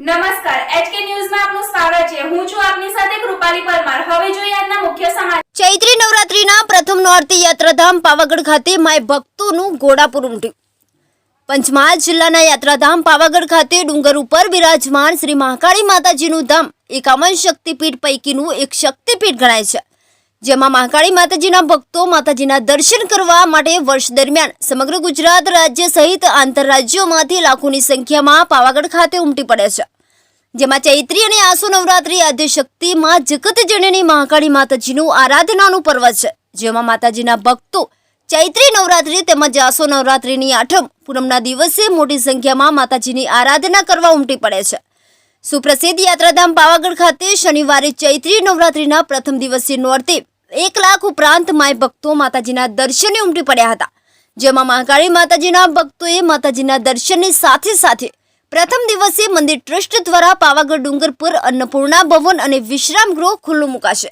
નમસ્કાર, એચકે ન્યૂઝમાં આપનું સ્વાગત છે. હું છું આપની સાથે કૃપાલી પરમાર. હવે જોઈએ આજના મુખ્ય સમાચાર. ચૈત્રી નવરાત્રીના પ્રથમ નોરતી યાત્રાધામ પાવાગઢ ખાતે માય ભક્તોનું ઘોડાપુર ઉમટ્યું. પંચમહાલ જિલ્લાના યાત્રાધામ પાવાગઢ ખાતે ડુંગર ઉપર બિરાજમાન શ્રી મહાકાળી માતાજીનું ધામ એકાવન શક્તિપીઠ પૈકીનું એક શક્તિપીઠ ગણાય છે. જેમાં મહાકાળી માતાજીના ભક્તો માતાજીના દર્શન કરવા માટે વર્ષ દરમિયાન સમગ્ર ગુજરાત રાજ્ય સહિત આંતરરાજ્યોમાંથી લાખોની સંખ્યામાં પાવાગઢ ખાતે ઉમટી પડે છે. જેમાં ચૈત્રી અને આસો નવરાત્રી આદ્ય શક્તિમાં જગત જનની મહાકાળી માતાજીનું આરાધનાનું પર્વ છે. જેમાં માતાજીના ભક્તો ચૈત્રી નવરાત્રી તેમજ આસો નવરાત્રીની આઠમ પૂનમના દિવસે મોટી સંખ્યામાં માતાજીની આરાધના કરવા ઉમટી પડે છે. સુપ્રસિદ્ધ યાત્રાધામ પાવાગઢ ખાતે શનિવારે ચૈત્રી નવરાત્રીના પ્રથમ દિવસે નોરતે એક લાખ ઉપરાંત માય ભક્તો માતાજીના દર્શને ઉમટી પડ્યા હતા. જેમાં મહાકાળી માતાજીના ભક્તોએ માતાજીના દર્શનની સાથે સાથે પ્રથમ દિવસે મંદિર ટ્રસ્ટ દ્વારા પાવાગઢ ડુંગર પર અન્નપૂર્ણા ભવન અને વિશ્રામ ગૃહ ખુલ્લું મુકાશે.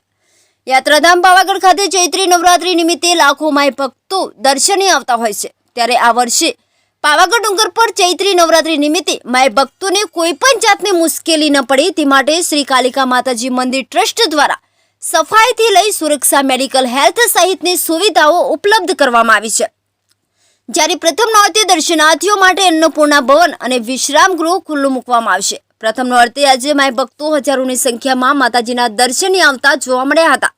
યાત્રાધામ પાવાગઢ ખાતે ચૈત્રી નવરાત્રી નિમિત્તે લાખો માય ભક્તો દર્શને આવતા હોય છે. ત્યારે આ વર્ષે પાવાગઢ ડુંગર પર ચૈત્રી નવરાત્રી નિમિત્તે માય ભક્તોને કોઈ પણ જાતની મુશ્કેલી ન પડે તે માટે શ્રી કાલિકા માતાજી મંદિર ટ્રસ્ટ દ્વારા સફાઈથી લઈ સુરક્ષા, મેડિકલ હેલ્થ સહિતની સુવિધાઓ ઉપલબ્ધ કરવામાં આવી છે. જ્યારે પ્રથમ નોરતે દર્શનાર્થીઓ માટે અન્નપૂર્ણા ભવન અને વિશ્રામ ગૃહ ખુલ્લું મૂકવામાં આવશે. પ્રથમ નોરતે આજે માય ભક્તો હજારોની સંખ્યામાં માતાજીના દર્શને આવતા જોવા મળ્યા હતા.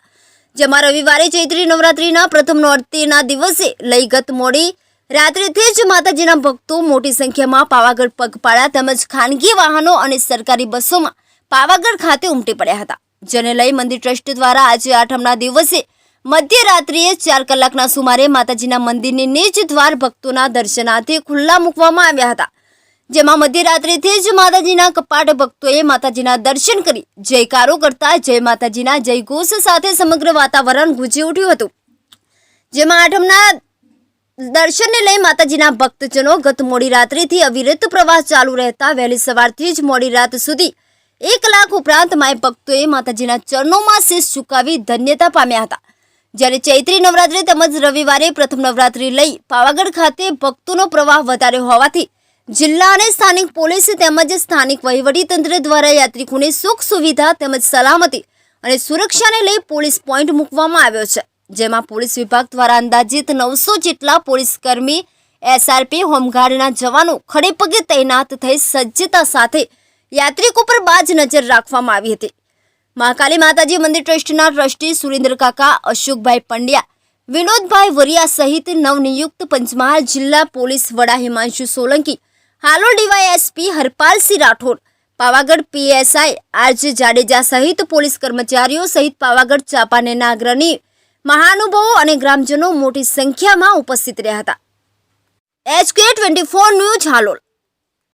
જેમાં રવિવારે ચૈત્રી નવરાત્રીના પ્રથમ નોરતેના દિવસે લઈ ગત મોડી રાત્રિથી જ માતાજીના ભક્તો મોટી સંખ્યામાં પાવાગઢ પગપાળા તેમજ ખાનગી વાહનો અને સરકારી બસોમાં પાવાગઢ ખાતે ઉમટી પડ્યા હતા. જેને લઈ મંદિર ટ્રસ્ટ દ્વારા આજે આઠમના દિવસે મધ્યરાત્રિએ ચાર કલાકના સુમારે માતાજીના મંદિરની નિજ દ્વાર ભક્તોના દર્શનાર્થે ખુલ્લા મૂકવામાં આવ્યા હતા. જેમાં મધ્યરાત્રિથી જ માતાજીના કપાટ ભક્તોએ માતાજીના દર્શન કરી જયકારો કરતા જય માતાજીના જયઘોષ સાથે સમગ્ર વાતાવરણ ગુંજી ઉઠ્યું હતું. જેમાં આઠમના દર્શનને લઈ માતાજીના ભક્તજનો ગત મોડી રાત્રિથી અવિરત પ્રવાસ ચાલુ રહેતા વહેલી સવારથી જ મોડી રાત સુધી એક લાખ ઉપરાંત માય ભક્તોએ માતાજીના ચરણોમાં શીશ ઝુકાવી ધન્યતા પામ્યા હતા. જ્યારે ચૈત્રી નવરાત્રી તેમજ રવિવારે પ્રથમ નવરાત્રી લઈ પાવાગઢ ખાતે ભક્તોનો પ્રવાહ વધારે હોવાથી જિલ્લા અને સ્થાનિક પોલીસ તેમજ સ્થાનિક વહીવટીતંત્ર દ્વારા યાત્રિકોને સુખ સુવિધા તેમજ સલામતી અને સુરક્ષાને લઈ પોલીસ પોઈન્ટ મૂકવામાં આવ્યો છે. જેમાં પોલીસ વિભાગ દ્વારા અંદાજિત નવસો જેટલા પોલીસકર્મી એસઆરપી, હોમગાર્ડના જવાનો ખડેપગે તૈનાત થઈ સજ્જતા સાથે યાત્રિકો પર બાજ નજર રાખવામાં આવી હતી. મહાકાલી માતાજી મંદિર ટ્રસ્ટના ટ્રસ્ટી સુરેન્દ્ર કાકા, અશોકભાઈ પંડ્યા, વિનોદભાઈ વરિયા સહિત નવનિયુક્ત પંચમહાલ જિલ્લા પોલીસ વડા Himanshu Solanki, Halol DYSP Harpalsinh Rathod, Pavagadh PSI RJ Jadeja સહિત પોલીસ કર્મચારીઓ સહિત પાવાગઢ ચાંપાનેરના અગ્રણી મહાનુભાવો અને ગ્રામજનો મોટી સંખ્યામાં ઉપસ્થિત રહ્યા હતા. HK twenty four news, Halol.